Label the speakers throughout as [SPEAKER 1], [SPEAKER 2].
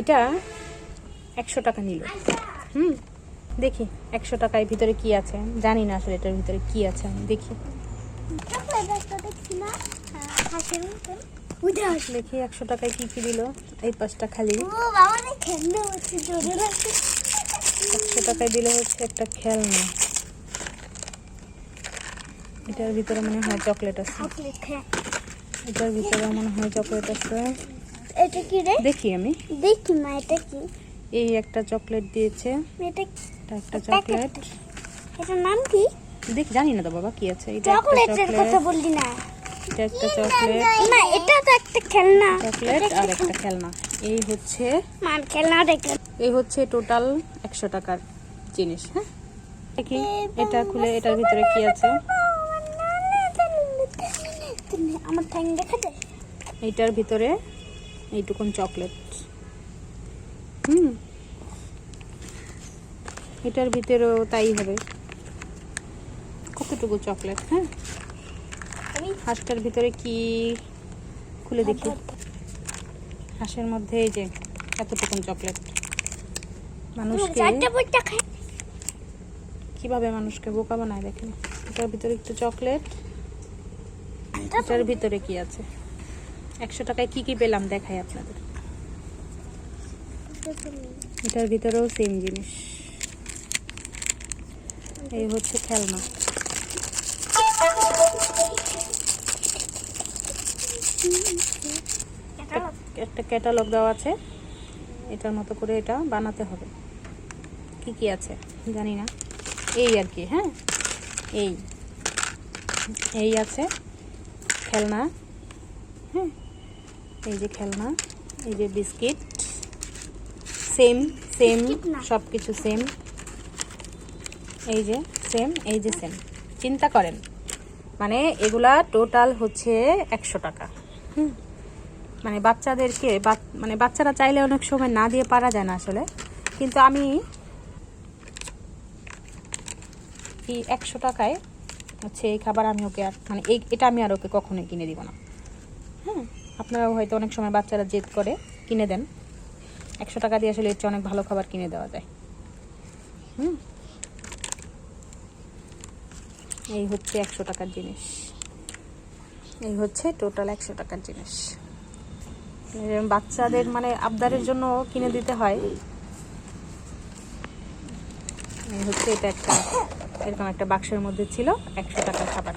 [SPEAKER 1] এটা একশো টাকা নিল। হুম দেখি একশো টাকায় ভিতরে কি আছে। জানি না আসলে এটার ভিতরে কি আছে আমি দেখি। দেখি একশো টাকায় কি কি দিল এই পাঁচটা খালি। একশো টাকায় দিলে হচ্ছে একটা খেলনা। এটার ভিতরে মনে হয় চকলেট আছে।
[SPEAKER 2] হ্যাঁ।
[SPEAKER 1] এটার ভিতরে মনে হয় চকলেট আছে।
[SPEAKER 2] এটা কি রে?
[SPEAKER 1] দেখি আমি।
[SPEAKER 2] দেখি মা এটা কি?
[SPEAKER 1] এই একটা চকলেট দিয়েছে।
[SPEAKER 2] এটা
[SPEAKER 1] একটা চকলেট।
[SPEAKER 2] এটার নাম কি?
[SPEAKER 1] দেখ জানি না তো বাবা কি আছে। এটা
[SPEAKER 2] চকলেটের কথা বললি না।
[SPEAKER 1] এটা একটা চকলেট।
[SPEAKER 2] না এটা তো একটা খেলনা।
[SPEAKER 1] চকলেট আর একটা খেলনা। এই হচ্ছে
[SPEAKER 2] মার খেলনা দেখে।
[SPEAKER 1] এই হচ্ছে টোটাল একশো টাকার জিনিস হ্যাঁ? দেখি এটা খুলে এটার ভিতরে কি আছে?
[SPEAKER 2] আমার ঠ্যাং দেখা যায়?
[SPEAKER 1] এইটার ভিতরে এইটুকুন চকলেট। হুম। এটার ভিতরেও তাই হবে। কতটুকু চকলেট হ্যাঁ? হাঁসটার ভিতরে কি খুলে দেখি? হাঁসের মধ্যে এই যে এতটুকুন চকলেট। মানুষকে কীভাবে মানুষকে বোকা বানায় দেখেন? এটার ভিতরে একটু চকলেট। এটার ভিতরে কি আছে? একশো টাকায় কি কি পেলাম দেখাই আপনাদের। এটার ভিতরেও সেম জিনিস। এই হচ্ছে খেলনা। একটা ক্যাটালগ দেওয়া আছে। এটার মতো করে এটা বানাতে হবে। কি কি আছে? জানি না। এই আর কি হ্যাঁ? এই। এই আছে। খেলনা। হ্যাঁ? এই যে খেলনা এই যে বিস্কিট সেম সেম সব কিছু সেম। এই যে সেম এই যে সেম। চিন্তা করেন মানে এগুলা টোটাল হচ্ছে একশো টাকা। হুম। মানে বাচ্চাদেরকে বাচ- মানে বাচ্চারা চাইলে অনেক সময় না দিয়ে পারা যায় না আসলে। কিন্তু আমি এই একশো টাকায় হচ্ছে এই খাবার আমি ওকে আর মানে এই এটা আমি আর ওকে কখনোই কিনে দিব না। আপনারাও হয়তো অনেক সময় বাচ্চারা জেদ করে, কিনে দেন। একশো টাকা দিয়ে আসলে এর চেয়ে অনেক ভালো খাবার কিনে দেওয়া যায়। হুম? এই হচ্ছে একশো টাকার জিনিস। এই হচ্ছে টোটাল একশো টাকার জিনিস। বাচ্চাদের মানে আবদারের জন্য কিনে দিতে হয়। এই হচ্ছে এটা একটা, এরকম একটা বাক্সের মধ্যে ছিল একশো টাকার খাবার।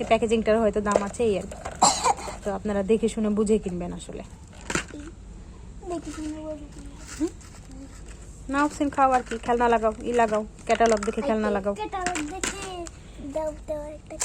[SPEAKER 1] এই প্যাকেজিংটার হয়তো দাম আছে এই আর কি। তো আপনারা দেখে শুনে বুঝে কিনবেন আসলে।
[SPEAKER 2] নাও
[SPEAKER 1] না অপশন খাও আর কি খেলনা লাগাও ই লাগাও ক্যাটালগ দেখে খেলনা লাগাও।
[SPEAKER 2] দেখে দাও দাও একটা